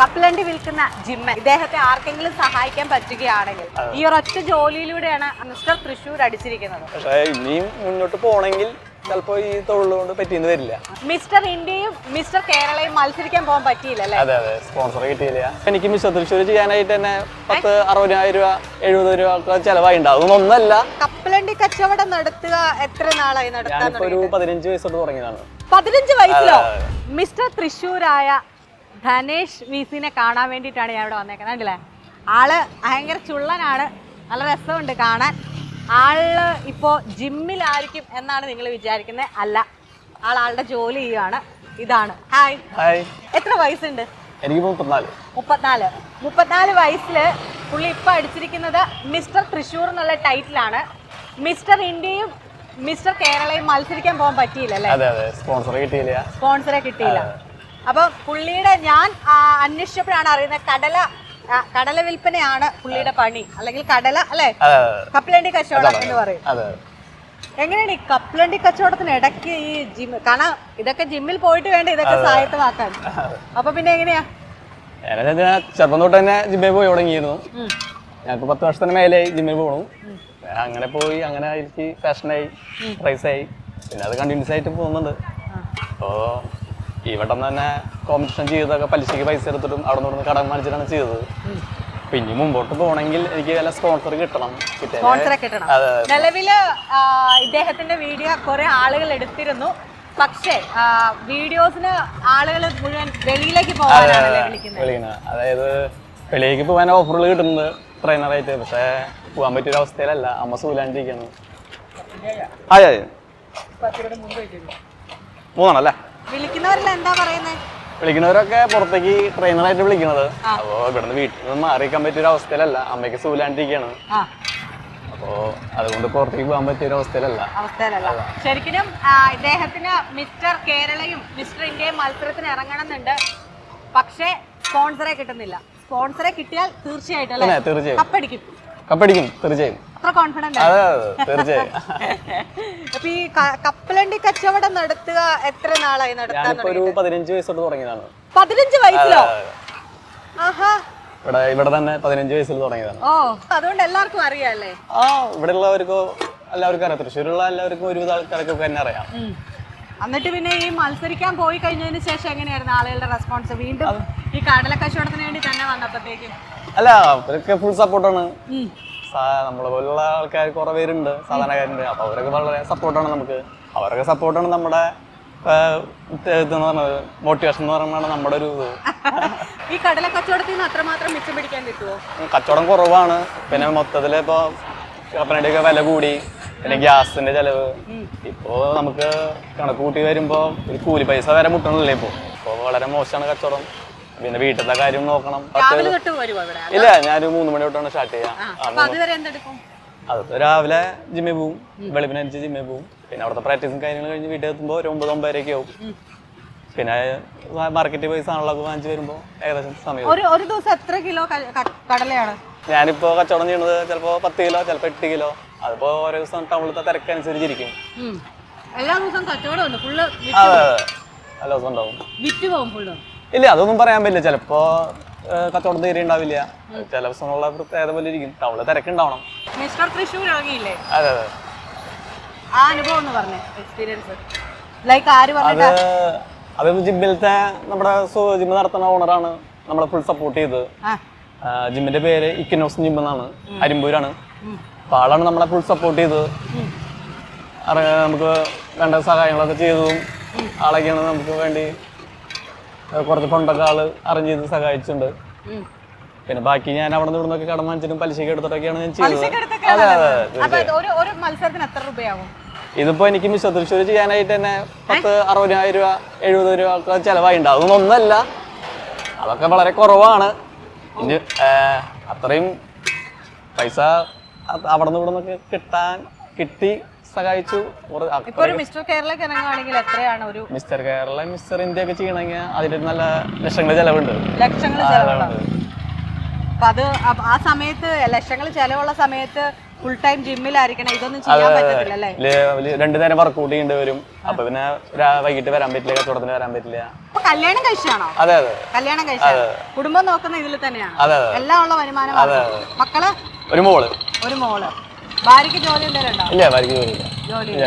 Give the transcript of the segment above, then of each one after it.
കപ്പലണ്ടി വിൽക്കുന്ന ജിമ്മൻ. ഇദ്ദേഹത്തെ ആർക്കെങ്കിലും സഹായിക്കാൻ പറ്റുകയാണെങ്കിൽ ഈ ഒരൊറ്റ ജോലിയിലൂടെയാണ് മിസ്റ്റർ തൃശൂർ അടിച്ചിരിക്കുന്നത്. പക്ഷേ ഇനിയും മുന്നോട്ട് പോണെങ്കിൽ ചിലപ്പോ ഈ തൊഴിൽ കൊണ്ട് പറ്റിയെന്ന് വരില്ല. മിസ്റ്റർ ഇന്ത്യയും മിസ്റ്റർ കേരളയും മത്സരിക്കാൻ പോകാൻ പറ്റിയില്ല അതെ അതെ. സ്പോൺസർ കിട്ടിയില്ല. എനിക്ക് മിസ്റ്റർ തൃശ്ശൂർ ചെയ്യാനായിട്ട് തന്നെ പത്ത് അറുപതിനായിരം രൂപ എഴുപത് രൂപ ഒക്കെ ചിലവായി ഉണ്ടാവും ഒന്നല്ല കപ്പലണ്ടി കച്ചവടം നടത്തുക എത്ര നാളായി നടത്താൻ ഒരു പതിനഞ്ച് വയസ്സോട് തുടങ്ങിയതാണ്. പതിനഞ്ച് വയസ്സിലോ? മിസ്റ്റർ തൃശ്ശൂരായ ധനേഷ് മീസിനെ കാണാൻ വേണ്ടിയിട്ടാണ് ഞാൻ ഇവിടെ വന്നേക്കുന്നത്. കണ്ടില്ലേ? ആൾ ഭയങ്കര ചുള്ളനാണ്. നല്ല രസമുണ്ട് കാണാൻ. ആൾ ഇപ്പോൾ ജിമ്മിലായിരിക്കും എന്നാണ് നിങ്ങൾ വിചാരിക്കുന്നത് അല്ല ആൾ ആളുടെ ജോലി ചെയ്യുവാണ്. ഇതാണ്. ഹായ് ഹായ് എത്ര വയസ്സുണ്ട്? എനിക്ക് മുപ്പത്തിനാല്. മുപ്പത്തിനാല്. മുപ്പത്തിനാല് വയസ്സിൽ പുള്ളി ഇപ്പം അടിച്ചിരിക്കുന്നത് മിസ്റ്റർ തൃശ്ശൂർ എന്നുള്ള ടൈറ്റിലാണ്. മിസ്റ്റർ ഇന്ത്യയും മിസ്റ്റർ കേരളയും മത്സരിക്കാൻ പോകാൻ പറ്റിയില്ല അല്ലേ സ്പോൺസറെ കിട്ടിയില്ല. അപ്പൊ പുള്ളിയുടെ ഞാൻ അന്വേഷിച്ചപ്പോഴാണ് അറിയുന്നത് കടല കടല വിൽപ്പനയാണ് പുള്ളിയുടെ പണി. അല്ലെങ്കിൽ കടല അല്ലെ? കപ്പലണ്ടി കച്ചവടം എന്ന് പറയും. എങ്ങനെയാണ് ഈ കപ്പലണ്ടി കച്ചവടത്തിന് ഇടയ്ക്ക് ഈ ജിം കാരണം ഇതൊക്കെ ജിമ്മിൽ പോയിട്ട് വേണ്ട ഇതൊക്കെ സായത്തമാക്കാൻ അപ്പൊ പിന്നെ എങ്ങനെയാ? ചെറുപ്പം തൊട്ട് തന്നെ ജിമ്മിൽ പോയി തുടങ്ങിയിരുന്നു. ഞങ്ങൾക്ക് പത്ത് വർഷത്തിന് മേലെയായി ജിമ്മിൽ പോകണു അങ്ങനെ പോയി അങ്ങനെ എനിക്ക് ഫാഷനായി പ്രൈസായി പിന്നെ അത് കണ്ടിന്യൂസ് ആയിട്ട് പോകുന്നുണ്ട്. അപ്പോൾ ഈ വട്ടം തന്നെ കോമ്പറ്റീഷൻ ചെയ്തതൊക്കെ പലിശയ്ക്ക് പൈസ എടുത്തിട്ടും അവിടെ നിന്ന് കടം വാങ്ങിച്ചിട്ടാണ് ചെയ്തത്. പിന്നെ മുമ്പോട്ട് പോകണമെങ്കിൽ എനിക്ക് വല്ല സ്പോൺസർ കിട്ടണം. സ്പോൺസറെ കിട്ടണം. നിലവിൽ ഇദ്ദേഹത്തിന്റെ വീഡിയോ കുറെ ആളുകൾ എടുത്തിരുന്നു. പക്ഷേ വീഡിയോസിന് ആളുകൾ മുഴുവൻ വെളിയിലേക്ക് പോകാനാണ് വിളിക്കുന്നത്? വിളിക്കുന്നത് അതായത് വെളിയിലേക്ക് പോകാൻ ഓഫറുകൾ കിട്ടുന്നത് ട്രെയിനറായിട്ട് പക്ഷേ പോകാൻ പറ്റിയൊരു അവസ്ഥയിലല്ല. അമ്മ സൂലാണ്ടിരിക്കുന്നു. അതെ അതെ മൂന്നാണല്ലേ? വിളിക്കുന്നവരെല്ലാം എന്താ പറയുന്നത് വിളിക്കുന്നവരൊക്കെ പുറത്തേക്ക് ട്രെയിനറായിട്ട് വിളിക്കുന്നത്. അപ്പോ ഇവിടുന്ന് വീട്ടിൽ നിന്ന് മാറിക്കാൻ പറ്റിയൊരു അവസ്ഥയിലല്ല. അമ്മയ്ക്ക് സൂലാണ്ടിരിക്കാണ് അപ്പോ അതുകൊണ്ട് പുറത്തേക്ക് പോകാൻ പറ്റിയൊരു അവസ്ഥയിലല്ല. അവസ്ഥയിലല്ല. ശരിക്കും ഇദ്ദേഹത്തിന് മിസ്റ്റർ കേരളയും മിസ്റ്റർ ഇന്ത്യയും മത്സരത്തിന് ഇറങ്ങണമെന്നുണ്ട്. പക്ഷേ സ്പോൺസറെ കിട്ടുന്നില്ല. സ്പോൺസറെ കിട്ടിയാൽ തീർച്ചയായിട്ടും അല്ലേ? തീർച്ചയായും. കപ്പടിക്കും. കപ്പടിക്കും തീർച്ചയായും. അത്ര കോൺഫിഡന്റ് തീർച്ചയായും. അപ്പൊ ഈ കപ്പലണ്ടി കച്ചവടം നടത്തുക എത്ര നാളായി നടത്താൻ ഒരു പതിനഞ്ച് വയസ്സോട്ട് തുടങ്ങിയതാണ്. പതിനഞ്ച് വയസ്സിലോ? ആഹാ. ഇവിടെ ഇവിടെ തന്നെ പതിനഞ്ച് വയസ്സിൽ തുടങ്ങിയതാണ്. ഓ അതുകൊണ്ട് എല്ലാവർക്കും അറിയാല്ലേ? ആ ഇവിടെ ഉള്ളവർക്കോ എല്ലാവർക്കും അറിയാം. തൃശ്ശൂരുള്ള എല്ലാവർക്കും ഒരുവിധ ആൾക്കാർക്കൊക്കെ തന്നെ അറിയാം. എന്നിട്ട് പിന്നെ ഈ മത്സരിക്കാൻ പോയി കഴിഞ്ഞതിന് ശേഷം എങ്ങനെയായിരുന്നു ആളുകളുടെ റെസ്പോൺസ് വീണ്ടും ഈ കടല കച്ചവടത്തിന് വേണ്ടി തന്നെ വന്നപ്പോഴത്തേക്കും? അല്ല അവർക്ക് ഫുൾ സപ്പോർട്ടാണ് നമ്മളെ പോലുള്ള ആൾക്കാർ കുറേ പേരുണ്ട് സാധാരണക്കാരുണ്ട്. അപ്പൊ അവരൊക്കെ വളരെ സപ്പോർട്ടാണ് നമുക്ക്. അവരൊക്കെ സപ്പോർട്ടാണ് നമ്മുടെ മോട്ടിവേഷൻ എന്ന് പറയുന്നതാണ് നമ്മുടെ ഒരു ഇത്. ഈ കടല കച്ചവടത്തിൽ നിന്ന് അത്രമാത്രം മിച്ചം പിടിക്കാൻ കിട്ടുമോ കച്ചവടം കുറവാണ്. പിന്നെ മൊത്തത്തിൽ ഇപ്പോൾ കപ്പനടിയൊക്കെ വില കൂടി പിന്നെ ഗ്യാസിന്റെ ചെലവ്. ഇപ്പോ നമുക്ക് കണക്ക് കൂട്ടി വരുമ്പോ ഒരു കൂലി പൈസ വരെ മുട്ടണില്ലേ ഇപ്പോ? ഇപ്പോ വളരെ മോശമാണ് കച്ചവടം. പിന്നെ വീട്ടിലത്തെ കാര്യം നോക്കണം. ഇല്ല ഞാനൊരു മൂന്ന് മണി തൊട്ടാണ് സ്റ്റാർട്ട് ചെയ്യാം അത് രാവിലെ ജിമ്മിൽ പോവും വെളുപ്പിന് അഞ്ച് ജിമ്മിൽ പോവും. പിന്നെ അവിടുത്തെ പ്രാക്ടീസും കാര്യങ്ങളും കഴിഞ്ഞ് വീട്ടിൽ എത്തുമ്പോൾ ഒരു ഒമ്പത് ഒമ്പതരയൊക്കെ ആവും. പിന്നെ മാർക്കറ്റ് പോയി സാധനങ്ങളൊക്കെ വാങ്ങിച്ച് വരുമ്പോൾ ഏകദേശം സമയം ഒരു ദിവസം എത്ര കിലോ കടലയാണ്? ഞാനിപ്പോ കച്ചവടം ചെയ്യുന്നത് ചിലപ്പോ പത്ത് കിലോ ചിലപ്പോ എട്ട് കിലോ. അതിപ്പോ ഓരോ ദിവസം ടൗണിലത്തെ തിരക്കനുസരിച്ചിരിക്കും. എല്ലാ ദിവസവും കച്ചവടം ഉണ്ട് ഫുള്ള് അതെ അതെ. നല്ല ദിവസം ഉണ്ടാവും. വിറ്റ് പോകും ഫുള്ള് ഇല്ല അതൊന്നും പറയാൻ പറ്റില്ല. ചിലപ്പോ കച്ചവടം തീരെ ഉണ്ടാവില്ല. ചില ദിവസമുള്ള പ്രത്യേകത പോലെ ഇരിക്കും. ടൗണിൽ തിരക്കുണ്ടാവണം. മിസ്റ്റർ തൃശ്ശൂർ ഇറങ്ങിയില്ലേ? അതെ അതെ. ആ അനുഭവം എന്ന് പറഞ്ഞേ എക്സ്പീരിയൻസ് ലൈക്ക് ആര് അത് ജിമ്മിലത്തെ നമ്മുടെ ജിമ്മ് നടത്തുന്ന ഓണറാണ് നമ്മളെ ഫുൾ സപ്പോർട്ട് ചെയ്തത്. ആ. ആ, ജിമ്മിന്റെ പേര് ഇക്കനോസ് ജിം എന്നാണ്. അരിമ്പൂരാണ്. അപ്പൊ ആളാണ് നമ്മളെ ഫുൾ സപ്പോർട്ട് ചെയ്തത്. അറ- നമുക്ക് വേണ്ട സഹായങ്ങളൊക്കെ ചെയ്തതും ആളൊക്കെയാണ് നമുക്ക് വേണ്ടി കുറച്ച് ഫണ്ടൊക്കെ ആൾ അറേഞ്ച് ചെയ്ത് സഹായിച്ചിട്ടുണ്ട്. പിന്നെ ബാക്കി ഞാൻ അവിടെ നിന്ന് ഇവിടുന്നൊക്കെ കടം വാങ്ങിച്ചിട്ടും പലിശയ്ക്ക് എടുത്തിട്ടൊക്കെയാണ് ഞാൻ ചെയ്തത്. പലിശക്കെടുത്തൊക്കെയാ അതെ അതെ നല്ലത്. അപ്പൊ ഇത് ഒരു ഒരു മത്സരത്തിന് എത്ര രൂപയാവും? ഇതിപ്പോ എനിക്ക് മിസ്റ്റർ തൃശ്ശൂർ ചെയ്യാനായിട്ട് തന്നെ പത്ത് അറുപതിനായിരം രൂപ എഴുപത് രൂപ ഒക്കെ ഉണ്ടാവും അതൊന്നും ഒന്നല്ല. അതൊക്കെ വളരെ കുറവാണ്. അത്രയും പൈസ അവിടെ നിന്ന് ഇവിടെ നിന്നൊക്കെ കിട്ടാൻ കിട്ടി സഹായിച്ചു. മിസ്റ്റർ കേരള മിസ്റ്റർ ഇന്ത്യ ഒക്കെ ചെയ്യണമെങ്കിൽ അതിന്റെ നല്ല ലക്ഷങ്ങൾ ചെലവുണ്ട്. ലക്ഷങ്ങൾ അത് ആ സമയത്ത് ലക്ഷങ്ങൾ ചെലവുള്ള സമയത്ത് ഫുൾ ടൈം ജിമ്മിലായിരിക്കണം ഇതൊന്നും ചെയ്യാൻ പറ്റത്തില്ല അല്ലേ രണ്ടു നേരം വർക്കൗട്ട് ചെയ്യേണ്ടി വരും. അപ്പൊ പിന്നെ വൈകിട്ട് വരാൻ പറ്റില്ല കച്ചവടത്തിന് വരാൻ പറ്റില്ല. കല്യാണം കഴിച്ചാണോ? അതെ അതെ. കല്യാണം കഴിച്ചാണ് കുടുംബം നോക്കുന്ന ഇതിൽ തന്നെയാണ്? എല്ലാം ഉള്ള വരുമാനം. മക്കൾ? ഒരു മോൾ. ഒരു മോൾ. ഭാര്യക്ക് ജോലി എന്തെങ്കിലും ഉണ്ടോ ഇല്ല ഭാര്യക്ക് ജോലിയില്ല ജോലി ഇല്ല.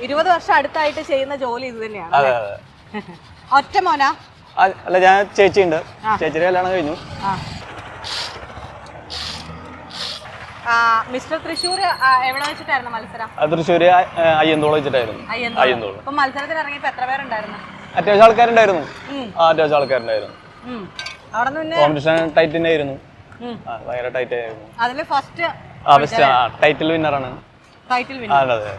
ഇരുപത് വർഷം അടുത്തായിട്ട് ചെയ്യുന്ന ജോലി ഇത് തന്നെയാണ് അതെ അതെ. ഒറ്റ മോനാ? ആ, അല്ല ഞാൻ ചേച്ചിയുണ്ട്. ചേച്ചിയുടെ കല്യാണം കഴിഞ്ഞു. ആ. ആ, മിസ്റ്റർ തൃശ്ശൂർ ആ, എവിടെ വെച്ചിട്ടായിരുന്നു മത്സരം? അത് തൃശ്ശൂര് ആ- ആ, അയ്യന്തോളം വെച്ചിട്ടായിരുന്നു. അയ്യന്തോൾ. അയ്യന്തോൾ. അപ്പൊ മത്സരത്തിന് ഇറങ്ങിയപ്പോ എത്ര പേരുണ്ടായിരുന്നു? അത്യാവശ്യം ആൾക്കാരുണ്ടായിരുന്നു. ഉം. ആ അത്യാവശ്യം ആൾക്കാരുണ്ടായിരുന്നു. ഉം. അവിടെ നിന്ന് പിന്നെ കോമ്പറ്റീഷൻ ടൈറ്റ് തന്നെ ആയിരുന്നു ഉം. ആ, ഭയങ്കര ടൈറ്റ് ആയിരുന്നു. അതിൽ ഫസ്റ്റ് ബെസ്റ്റ് ടൈറ്റിൽ വിന്നറാണ് ടൈറ്റിൽ വിന്നർ അതെ അതെ.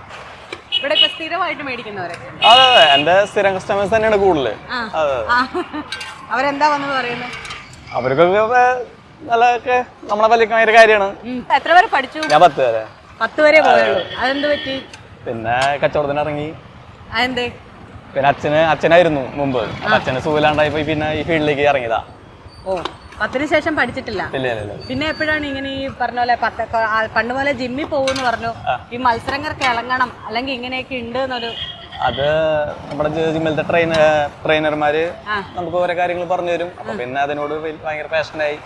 ഇവിടെ ഇപ്പൊ സ്ഥിരമായിട്ട് മേടിക്കുന്നവരൊക്കെ അതെ അതെ. എന്റെ സ്ഥിരം കസ്റ്റമേഴ്സ് തന്നെയാണ് കൂടുതൽ. അതെ. അവരെന്താ വന്നത് പറയുന്നത് അവർക്കൊക്കെ വേ- നല്ല ഒക്കെ നമ്മളെ ഭയങ്കര കാര്യമാണ്. എത്ര വരെ പഠിച്ചു? ഞാൻ പത്ത് വരെ. പത്ത് വരെ പോയുള്ളൂ അതെന്ത് പറ്റി? പിന്നെ കച്ചവടത്തിന് ഇറങ്ങി. അതെന്തേ? പിന്നെ അച്ഛന് അച്ഛനായിരുന്നു മുമ്പ്. അച്ഛനെ സുഖമില്ലാണ്ടായി പിന്നെ ഈ ഫീൽഡിലേക്ക് ഇറങ്ങിയതാ. ഓ. പത്തിന് ശേഷം പഠിച്ചിട്ടില്ല. പിന്നെ എപ്പോഴാണ് ഇങ്ങനെ ഈ പറഞ്ഞ പോലെ പത്ത് പണ്ട് പോലെ ജിമ്മിൽ പോകുമെന്ന് പറഞ്ഞു. ഈ മത്സരങ്ങൾക്ക് ഇളങ്ങണം. അല്ലെങ്കിൽ ഇങ്ങനെയൊക്കെ ഉണ്ട് എന്നൊരു അത് നമ്മുടെ ജിമ്മിലത്തെ ട്രെയിനർ ട്രെയിനർമാര് നമുക്ക് ഓരോ കാര്യങ്ങൾ പറഞ്ഞു തരും. അപ്പൊ പിന്നെ അതിനോട് ഭയങ്കര പാഷനായി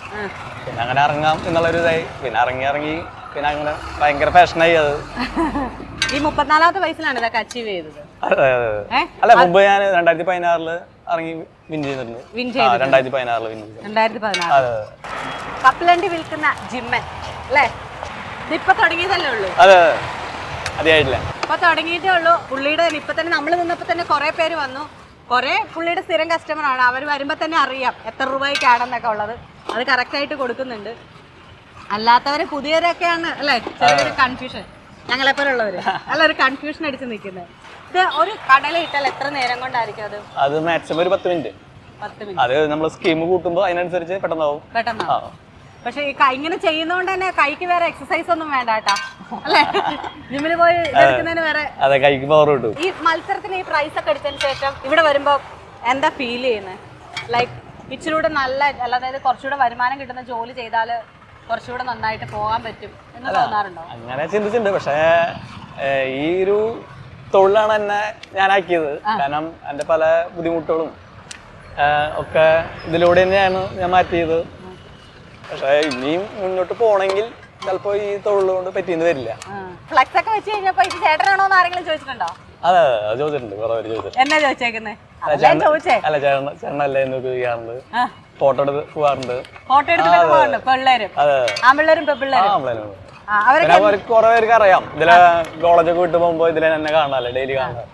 പിന്നെ അങ്ങനെ ഇറങ്ങാം എന്നുള്ളൊരു ഇതായി. പിന്നെ ഇറങ്ങി ഇറങ്ങി പിന്നെ അങ്ങനെ ഭയങ്കര പാഷനായി അത്. ഈ മുപ്പത്തിനാലാമത്തെ വയസ്സിലാണ് ഇതൊക്കെ അച്ചീവ് ചെയ്തത്. അല്ല മുമ്പ് ഞാൻ രണ്ടായിരത്തി പതിനാറിൽ ഇറങ്ങി വിൻ ചെയ്തിട്ടുണ്ട്. വിൻ ചെയ്തു രണ്ടായിരത്തി പതിനാറിൽ വിൻ രണ്ടായിരത്തി പതിനാറ് അതെ. കപ്പലണ്ടി വിൽക്കുന്ന ജിമ്മൻ അല്ലേ? ഇപ്പൊ തുടങ്ങിയതല്ലേ ഉള്ളൂ? അതെ അതെ. അതെയായിട്ടില്ല. ഇപ്പൊ തുടങ്ങിയിട്ടേ ഉള്ളൂ. പുള്ളിയുടെ ഇപ്പൊ തന്നെ നമ്മൾ നിന്നപ്പോ തന്നെ കുറെ പേര് വന്നു. കുറെ പുള്ളിയുടെ സ്ഥിരം കസ്റ്റമർ ആണ്. അവർ വരുമ്പോ തന്നെ അറിയാം എത്ര രൂപയ്ക്കാണെന്നൊക്കെ ഉള്ളത്. അത് കറക്റ്റ് ആയിട്ട് കൊടുക്കുന്നുണ്ട്. അല്ലാത്തവര് പുതിയവരൊക്കെയാണ് അല്ലേ? ചെറിയൊരു കൺഫ്യൂഷൻ ഞങ്ങളെപ്പോലുള്ളവര്. അല്ല ഒരു കൺഫ്യൂഷൻ അടിച്ച് നിൽക്കുന്നത് ഇത് ഒരു കടല ഇട്ടാൽ എത്ര നേരം കൊണ്ടായിരിക്കും അത്? അത് മാക്സിമം ഒരു പത്ത് മിനിറ്റ് അത് നമ്മൾ സ്കീം കൂട്ടുമ്പോൾ അതിനനുസരിച്ച് പെട്ടെന്നാവും. പെട്ടെന്ന് ആ. പക്ഷെ ഇങ്ങനെ ചെയ്യുന്നോണ്ട് തന്നെ കൈക്ക് വേറെ എക്സസൈസ് ഒന്നും വേണ്ട കേട്ടാ. അല്ലേ? ജിമ്മിൽ പോയി ഇതെടുക്കുന്നതിന് വേറെ അതെ കൈക്ക് പവർ കിട്ടും. ഈ മത്സരത്തിന് ഈ പ്രൈസ് ഒക്കെ എടുത്തതിന് ശേഷം ഇവിടെ വരുമ്പോൾ എന്താ ഫീൽ ചെയ്യുന്നത് ലൈക്ക് ഇച്ചിരി നല്ല അതായത് കുറച്ചുകൂടെ വരുമാനം കിട്ടുന്ന ജോലി ചെയ്താൽ കുറച്ചുകൂടെ നന്നായിട്ട് പോകാൻ പറ്റും എന്ന് തോന്നാറുണ്ടോ? അങ്ങനെ ചിന്തിച്ചിട്ടുണ്ട്. പക്ഷേ ഈ ഒരു തൊഴിലാണ് എന്നെ ഞാനാക്കിയത്. കാരണം എന്റെ പല ബുദ്ധിമുട്ടുകളും ഒക്കെ ഇതിലൂടെ തന്നെയാണ് ഞാൻ മാറ്റിയത്. പക്ഷേ ഇനിയും മുന്നോട്ട് പോകണമെങ്കിൽ ചിലപ്പോൾ ഈ തൊഴിൽ കൊണ്ട് പറ്റിയെന്ന് വരില്ല. ഫ്ലക്സ് ഒക്കെ വെച്ച് കഴിഞ്ഞപ്പോൾ ഇത് ചേട്ടനാണോ എന്ന് ആരെങ്കിലും ചോദിച്ചിട്ടുണ്ടോ? അതെ അതെ ചോദിച്ചിട്ടുണ്ട്. കുറെ പേര് ചോദിച്ചിട്ടുണ്ട്. എന്നാ ചോദിച്ചേക്കുന്നേ? അല്ല ചേട്ടൻ ചേട്ടനല്ലേ എന്ന് ചെയ്യാറുണ്ട് ഫോട്ടോ എടുത്ത് പോകാറുണ്ട്. ഫോട്ടോ എടുത്ത് പിള്ളേരും ആമ്പിള്ളേരും ആ അവർക്ക് കുറെ പേർക്ക് അറിയാം. ഇതിലെ കോളേജൊക്കെ വിട്ട് പോകുമ്പോ ഇതിലെ എന്നെ കാണാല്ലേ ഡെയിലി കാണാൻ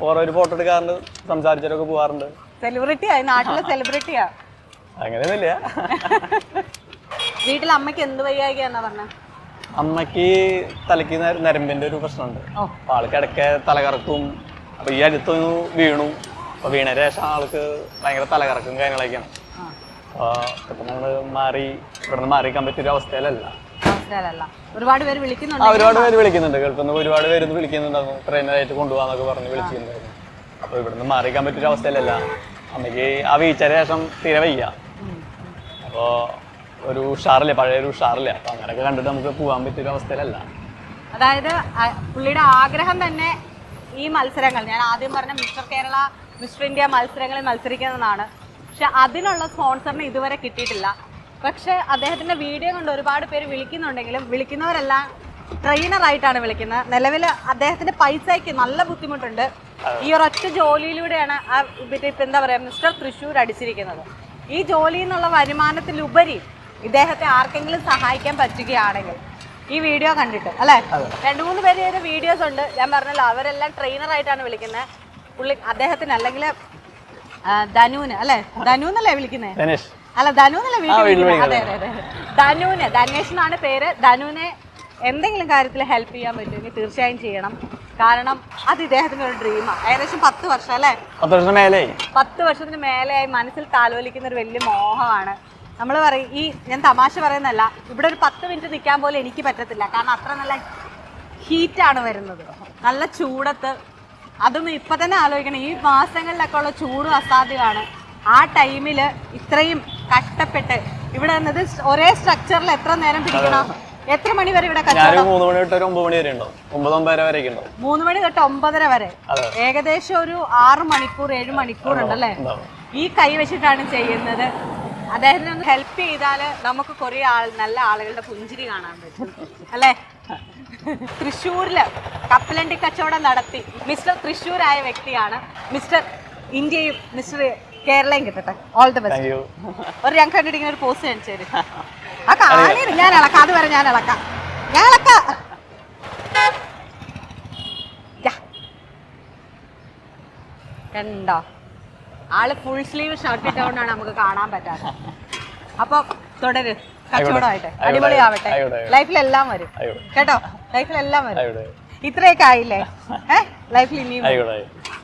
കുറെ ഒരു ഫോട്ടോ എടുക്കാറുണ്ട് സംസാരിച്ചവരൊക്കെ പോവാറുണ്ട്. സെലിബ്രിറ്റിയാ നാട്ടിലെ സെലിബ്രിറ്റിയാ അങ്ങനെയൊന്നുമില്ല. വീട്ടിൽ അമ്മയ്ക്ക് എന്ത് വയ്യായികയെന്നാ പറഞ്ഞ? അമ്മയ്ക്ക് തലയ്ക്ക് നരമ്പിന്റെ ഒരു പ്രശ്നമുണ്ട്. ആൾക്ക് ഇടയ്ക്ക് തലകറക്കും അപ്പൊ ഈ അടുത്തൊന്ന് വീണു. അപ്പൊ വീണ ശേഷം ആൾക്ക് ഭയങ്കര തലകറക്കും കാര്യങ്ങളൊക്കെയാണ്. അപ്പൊ നമ്മൾ മാറി ഇവിടുന്ന് മാറിക്കാൻ പറ്റിയൊരു അവസ്ഥയിലല്ല ഒരുപാട് പേര് വിളിക്കുന്നുണ്ട് ഒരുപാട് പേര് വിളിക്കുന്നുണ്ട്. ഗൾഫിൽ നിന്ന് ഒരുപാട് പേര് വിളിക്കുന്നുണ്ടായിരുന്നു. ട്രെയിനറായിട്ട് കൊണ്ടുപോകാന്നൊക്കെ പറഞ്ഞ് വിളിച്ചിട്ടുണ്ടായിരുന്നു അപ്പൊ ഇവിടുന്ന് മാറിക്കാൻ പറ്റിയൊരു അവസ്ഥയിലല്ല അമ്മയ്ക്ക് ആ വീഴ്ചയുടെ ശേഷം തീരെ വയ്യ. അപ്പോൾ ഒരു ഉഷാറില്ല? പഴയ ഒരു ഉഷാറില്ല? അപ്പൊ അങ്ങനെയൊക്കെ കണ്ടിട്ട് നമുക്ക് പോകാൻ പറ്റിയൊരു അവസ്ഥയിലല്ല അതായത് പുള്ളിയുടെ ആഗ്രഹം തന്നെ ഈ മത്സരങ്ങൾ. ഞാൻ ആദ്യം പറഞ്ഞ മിസ്റ്റർ കേരള മിസ്റ്റർ ഇന്ത്യ മത്സരങ്ങളിൽ മത്സരിക്കുന്നതാണ്. പക്ഷെ അതിനുള്ള സ്പോൺസറിന് ഇതുവരെ കിട്ടിയിട്ടില്ല. പക്ഷെ അദ്ദേഹത്തിന്റെ വീഡിയോ കൊണ്ട് ഒരുപാട് പേര് വിളിക്കുന്നുണ്ടെങ്കിലും വിളിക്കുന്നവരെല്ലാം ട്രെയിനറായിട്ടാണ് വിളിക്കുന്നത്. നിലവിൽ അദ്ദേഹത്തിന്റെ പൈസയ്ക്ക് നല്ല ബുദ്ധിമുട്ടുണ്ട്. ഈ ഒരൊറ്റ ജോലിയിലൂടെയാണ് ആ ഇപ്പം എന്താ പറയുക മിസ്റ്റർ തൃശ്ശൂർ അടിച്ചിരിക്കുന്നത്. ഈ ജോലിയിൽ നിന്നുള്ള വരുമാനത്തിലുപരി ഇദ്ദേഹത്തെ ആർക്കെങ്കിലും സഹായിക്കാൻ പറ്റുകയാണെങ്കിൽ ഈ വീഡിയോ കണ്ടിട്ട് അല്ലേ? രണ്ടു മൂന്ന് പേര് ചെയ്ത വീഡിയോസ് ഉണ്ട്. ഞാൻ പറഞ്ഞല്ലോ അവരെല്ലാം ട്രെയിനറായിട്ടാണ് വിളിക്കുന്നത്. പുള്ളി അദ്ദേഹത്തിന് അല്ലെങ്കിൽ ധനുവിന് അല്ലേ? ധനു എന്നല്ലേ വിളിക്കുന്നത് അല്ല ധനു എന്നല്ലേ വീട്ടിൽ അതെ അതെ അതെ. ധനുവിന് ധനേഷ് എന്നാണ് പേര്. ധനുവിനെ എന്തെങ്കിലും കാര്യത്തിൽ ഹെൽപ്പ് ചെയ്യാൻ പറ്റുമെങ്കിൽ തീർച്ചയായും ചെയ്യണം. കാരണം അത് ഇദ്ദേഹത്തിന്റെ ഒരു ഡ്രീമാണ് ഏകദേശം പത്ത് വർഷം അല്ലേ? പത്ത് വർഷം മേലെ പത്ത് വർഷത്തിന് മേലെയായി മനസ്സിൽ താലോലിക്കുന്ന ഒരു വലിയ മോഹമാണ്. നമ്മൾ പറയും ഈ ഞാൻ തമാശ പറയുന്നല്ല ഇവിടെ ഒരു പത്ത് മിനിറ്റ് നിൽക്കാൻ പോലും എനിക്ക് പറ്റത്തില്ല. കാരണം അത്ര നല്ല ഹീറ്റാണ് വരുന്നത്. നല്ല ചൂടത്ത്. അതും ഇപ്പം തന്നെ ആലോചിക്കണം. ഈ മാസങ്ങളിലൊക്കെ ഉള്ള ചൂടും അസാധ്യമാണ്. ആ ടൈമിൽ ഇത്രയും കഷ്ടപ്പെട്ട്. ഇവിടെ വന്നത് ഒരേ സ്ട്രക്ചറിൽ എത്ര നേരം പിടിക്കണം? എത്ര മണി വരെ ഇവിടെ കച്ചവടം? മൂന്ന് മണി തൊട്ട് ഒമ്പത് മണി വരെ ഉണ്ടാവും. ഒമ്പത് ഒമ്പതര വരെ ഉണ്ടാവും. മൂന്ന് മണി തൊട്ട് ഒമ്പതര വരെ. ഏകദേശം ഒരു ആറ് മണിക്കൂർ ഏഴ് മണിക്കൂർ ഉണ്ടല്ലേ? ഈ കൈ വെച്ചിട്ടാണ് ചെയ്യുന്നത്. അദ്ദേഹത്തിന് ഒന്ന് ഹെൽപ്പ് ചെയ്താൽ നമുക്ക് കുറേ ആൾ നല്ല ആളുകളുടെ പുഞ്ചിരി കാണാൻ പറ്റും. അല്ലേ? തൃശ്ശൂരിൽ കപ്പലണ്ടി കച്ചവടം നടത്തി. മിസ്റ്റർ തൃശ്ശൂരായ വ്യക്തിയാണ് മിസ്റ്റർ ഇന്ത്യയും മിസ്റ്റർ കേരളയും കിട്ടട്ടെ. ഓൾ ദി ബെസ്റ്റ് ഒരു ഞാൻ കണ്ടിട്ട് ഒരു പോസ്റ്റ് കാണിച്ചു തരും. ആ കാണിയത് ഞാൻ ഇളക്കാം അത് വരെ ഞാൻ ഇളക്കാം ഞാൻ ഇളക്കാം. കണ്ടോ? ആൾ ഫുൾ സ്ലീവ് ഷർട്ട് ഇട്ടുകൊണ്ടാണ് നമുക്ക് കാണാൻ പറ്റാത്തത്. അപ്പൊ തുടര്. കച്ചവടമായിട്ട് ആയിക്കോട്ടെ, അടിപൊളിയാവട്ടെ. ലൈഫിലെല്ലാം വരും. കേട്ടോ? ലൈഫിലെല്ലാം വരും. ഇത്രയൊക്കെ ആയില്ലേ? ഏഹ് ലൈഫിൽ ഇനിയും